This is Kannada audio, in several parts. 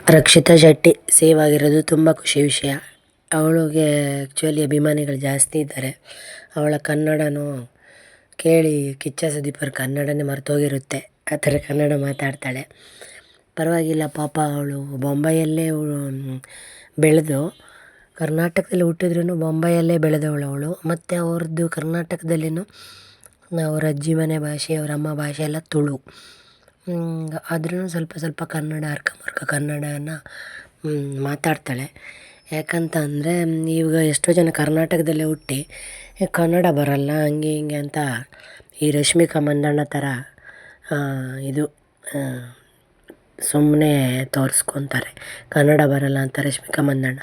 ರಕ್ಷಿತಾ ಶೆಟ್ಟಿ ಸೇವ್ ಆಗಿರೋದು ತುಂಬ ಖುಷಿ ವಿಷಯ. ಅವಳಿಗೆ ಆ್ಯಕ್ಚುಲಿ ಅಭಿಮಾನಿಗಳು ಜಾಸ್ತಿ ಇದ್ದಾರೆ. ಅವಳ ಕನ್ನಡನೂ ಕೇಳಿ ಕಿಚ್ಚ ಸುದೀಪ್ ಕನ್ನಡನೇ ಮರೆತೋಗಿರುತ್ತೆ. ಆ ಥರ ಕನ್ನಡ ಮಾತಾಡ್ತಾಳೆ. ಪರವಾಗಿಲ್ಲ ಪಾಪ ಅವಳು ಬೊಂಬೈಯಲ್ಲೇ ಬೆಳೆದು ಕರ್ನಾಟಕದಲ್ಲಿ ಹುಟ್ಟಿದ್ರೂ ಬೊಂಬೈಯಲ್ಲೇ ಬೆಳೆದವಳು ಅವಳು. ಮತ್ತು ಅವ್ರದ್ದು ಕರ್ನಾಟಕದಲ್ಲಿಯೂ ಅವ್ರ ಅಜ್ಜಿ ಮನೆ ಭಾಷೆ, ಅವ್ರ ಅಮ್ಮ ಭಾಷೆ ಎಲ್ಲ ತುಳು. ಆದ್ರೂ ಸ್ವಲ್ಪ ಸ್ವಲ್ಪ ಕನ್ನಡ ಅರ್ಕಂಬರ್ಕ ಕನ್ನಡನ ಮಾತಾಡ್ತಾಳೆ. ಯಾಕಂತ ಅಂದರೆ ಇವಾಗ ಎಷ್ಟೋ ಜನ ಕರ್ನಾಟಕದಲ್ಲೇ ಹುಟ್ಟಿ ಕನ್ನಡ ಬರಲ್ಲ, ಹಂಗೆ ಹಿಂಗೆ ಅಂತ ಈ ರಶ್ಮಿಕಾ ಮಂದಣ್ಣ ಥರ ಇದು ಸುಮ್ಮನೆ ತೋರಿಸ್ಕೊತಾರೆ. ಕನ್ನಡ ಬರಲ್ಲ ಅಂತ ರಶ್ಮಿಕಾ ಮಂದಣ್ಣ.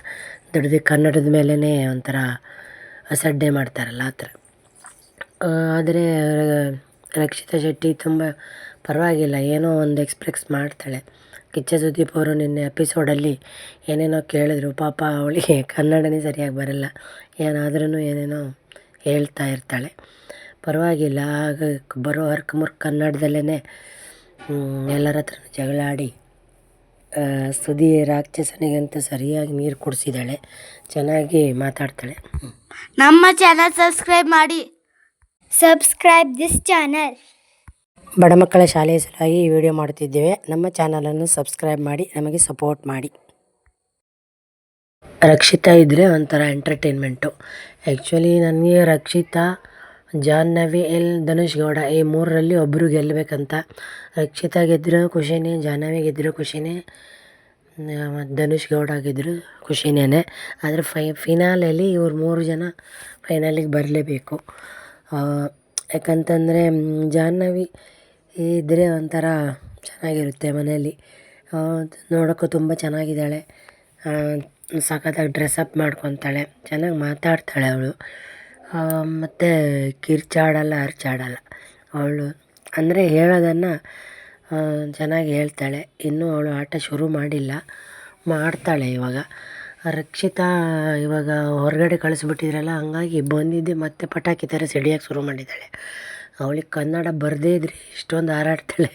ದುಡ್ದು ಕನ್ನಡದ ಮೇಲೇ ಒಂಥರ ಅಸಡ್ಡೆ ಮಾಡ್ತಾರಲ್ಲ ಆ ಥರ. ಆದರೆ, ರಕ್ಷಿತಾ ಶೆಟ್ಟಿ ತುಂಬ ಪರವಾಗಿಲ್ಲ, ಏನೋ ಒಂದು ಎಕ್ಸ್ಪ್ರೆಸ್ ಮಾಡ್ತಾಳೆ. ಕಿಚ್ಚ ಸುದೀಪ್ ಅವರು ನಿನ್ನೆ ಎಪಿಸೋಡಲ್ಲಿ ಏನೇನೋ ಕೇಳಿದ್ರು. ಪಾಪ ಅವಳಿಗೆ ಕನ್ನಡನೇ ಸರಿಯಾಗಿ ಬರಲ್ಲ. ಏನಾದ್ರೂ ಏನೇನೋ ಹೇಳ್ತಾ ಇರ್ತಾಳೆ. ಪರವಾಗಿಲ್ಲ, ಆಗ ಬರೋ ಹರ್ಕು ಮುರ್ಕು ಕನ್ನಡದಲ್ಲೇ ಎಲ್ಲರ ಹತ್ರ ಜಗಳಾಡಿ ಸುದಿ ರಾಕ್ಷಸನಿಗಂತ ಸರಿಯಾಗಿ ನೀರು ಕುಡಿಸಿದಾಳೆ ಚೆನ್ನಾಗಿ ಮಾತಾಡ್ತಾಳೆ. ನಮ್ಮ ಚಾನಲ್ ಸಬ್ಸ್ಕ್ರೈಬ್ ಮಾಡಿ. Subscribe this channel. ಬಡ ಮಕ್ಕಳ ಶಾಲೆಯ ಸಲುವಾಗಿ ಈ ವಿಡಿಯೋ ಮಾಡುತ್ತಿದ್ದೇವೆ. ನಮ್ಮ ಚಾನಲನ್ನು ಸಬ್ಸ್ಕ್ರೈಬ್ ಮಾಡಿ, ನಮಗೆ ಸಪೋರ್ಟ್ ಮಾಡಿ. ರಕ್ಷಿತಾ ಇದ್ದರೆ ಒಂಥರ ಎಂಟರ್ಟೈನ್ಮೆಂಟು ಆ್ಯಕ್ಚುಲಿ ನನಗೆ ರಕ್ಷಿತಾ, ಜಾಹ್ನವಿ, ಎಲ್ ಧನುಷ್ ಗೌಡ ಈ ಮೂರರಲ್ಲಿ ಒಬ್ಬರು ಗೆಲ್ಲಬೇಕಂತ ರಕ್ಷಿತಾ ಗೆದ್ದರೂ ಖುಷಿನೇ, ಜಾಹ್ನವಿ ಗೆದ್ದರೂ ಖುಷಿನೇ ಮತ್ತು ಧನುಷ್ ಗೌಡ ಗೆದ್ದರೂ ಖುಷಿನೇ ಆದರೆ ಫೈ ಫಿನಾಲಲ್ಲಿ ಇವ್ರು ಮೂರು ಜನ ಫೈನಲಿಗೆ ಬರಲೇಬೇಕು. ಯಾಕಂತಂದರೆ ಜಾಹ್ನವಿ ಇದ್ದರೆ ಒಂಥರ ಚೆನ್ನಾಗಿರುತ್ತೆ ಮನೆಯಲ್ಲಿ ನೋಡೋಕ್ಕೂ ತುಂಬ ಚೆನ್ನಾಗಿದ್ದಾಳೆ. ಸಖತ್ತಾಗಿ ಡ್ರೆಸ್ಸಪ್ ಮಾಡ್ಕೊತಾಳೆ. ಚೆನ್ನಾಗಿ ಮಾತಾಡ್ತಾಳೆ ಅವಳು. ಮತ್ತು ಕಿರ್ಚಾಡಲ್ಲ ಅರ್ಚಾಡಲ್ಲ ಅವಳು ಅಂದರೆ ಹೇಳೋದನ್ನು ಚೆನ್ನಾಗಿ ಹೇಳ್ತಾಳೆ. ಇನ್ನೂ ಅವಳು ಆಟ ಶುರು ಮಾಡಿಲ್ಲ. ಮಾಡ್ತಾಳೆ ಇವಾಗ. ರಕ್ಷಿತಾ ಇವಾಗ ಹೊರಗಡೆ ಕಳಿಸ್ಬಿಟ್ಟಿದ್ರಲ್ಲ, ಹಂಗಾಗಿ ಬಂದಿದ್ದೆ. ಮತ್ತೆ ಪಟಾಕಿ ಥರ ಸಿಡಿಯೋಕ್ಕೆ ಶುರು ಮಾಡಿದ್ದಾಳೆ. ಅವಳಿಗೆ ಕನ್ನಡ ಬರದೇ ಇದ್ದರೆ ಇಷ್ಟೊಂದು ಹಾರಾಡ್ತಾಳೆ.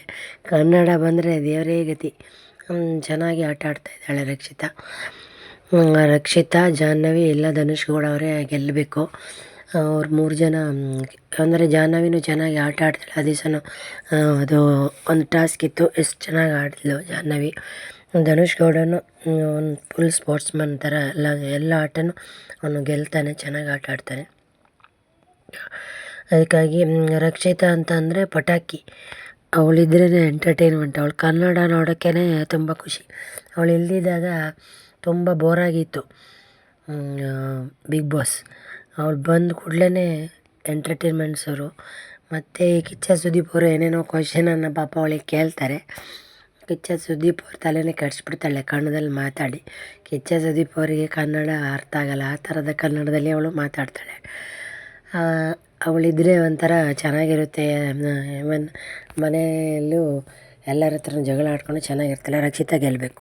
ಕನ್ನಡ ಬಂದರೆ ದೇವರೇ ಗತಿ. ಚೆನ್ನಾಗಿ ಆಟ ಆಡ್ತಾ ಇದ್ದಾಳೆ ರಕ್ಷಿತಾ. ರಕ್ಷಿತಾ, ಜಾಹ್ನವಿ, ಎಲ್ಲ ಧನುಷ್ ಗೌಡ ಅವರೇ ಗೆಲ್ಲಬೇಕು ಅವ್ರು ಮೂರು ಜನ ಅಂದರೆ ಜಾಹ್ನವಿನೂ ಚೆನ್ನಾಗಿ ಆಟ ಆಡ್ತಾಳೆ. ಆ ದಿವಸನೂ ಅದು ಒಂದು ಟಾಸ್ಕ್ ಇತ್ತು. ಎಷ್ಟು ಚೆನ್ನಾಗಿ ಆಡಿದ್ಲು ಜಾಹ್ನವಿ. ಧನುಷ್ ಗೌಡನು ಒಂದು ಫುಲ್ ಸ್ಪೋರ್ಟ್ಸ್ಮನ್ ಥರ ಎಲ್ಲ ಎಲ್ಲ ಆಟನೂ ಅವನು ಗೆಲ್ತಾನೆ, ಚೆನ್ನಾಗಿ ಆಟ ಆಡ್ತಾನೆ. ಅದಕ್ಕಾಗಿ ರಕ್ಷಿತಾ ಅಂತ ಅಂದರೆ ಪಟಾಕಿ. ಅವಳಿದ್ರೇ ಎಂಟರ್ಟೈನ್ಮೆಂಟ್ ಅವಳು ಕನ್ನಡ ನೋಡೋಕ್ಕೇ ತುಂಬ ಖುಷಿ. ಅವಳು ಇಲ್ದಿದ್ದಾಗ ತುಂಬ ಬೋರಾಗಿತ್ತು ಬಿಗ್ ಬಾಸ್ ಅವಳು ಬಂದ ಕೂಡಲೇ ಎಂಟರ್ಟೈನ್ಮೆಂಟ್ಸವರು ಮತ್ತು ಕಿಚ್ಚ ಸುದೀಪ್ ಅವರು ಏನೇನೋ ಕ್ವಶನನ್ನು ಪಾಪ ಅವಳಿಗೆ ಕೇಳ್ತಾರೆ. ಕಿಚ್ಚ ಸುದೀಪ್ ಅವ್ರ ತಲೆನೇ ಕೆಡಿಸ್ಬಿಡ್ತಾಳೆ ಕನ್ನಡದಲ್ಲಿ ಮಾತಾಡಿ. ಕಿಚ್ಚ ಸುದೀಪ್ ಅವರಿಗೆ ಕನ್ನಡ ಅರ್ಥ ಆಗಲ್ಲ. ಆ ಥರದ ಕನ್ನಡದಲ್ಲಿ ಅವಳು ಮಾತಾಡ್ತಾಳೆ. ಅವಳಿದ್ದರೆ ಒಂಥರ ಚೆನ್ನಾಗಿರುತ್ತೆ. ಈವನ್ ಮನೆಯಲ್ಲೂ ಎಲ್ಲರ ಹತ್ರನೂ ಜಗಳ ಆಡ್ಕೊಂಡು ಚೆನ್ನಾಗಿರ್ತಾಳೆ. ರಕ್ಷಿತಾ ಗೆಲ್ಲಬೇಕು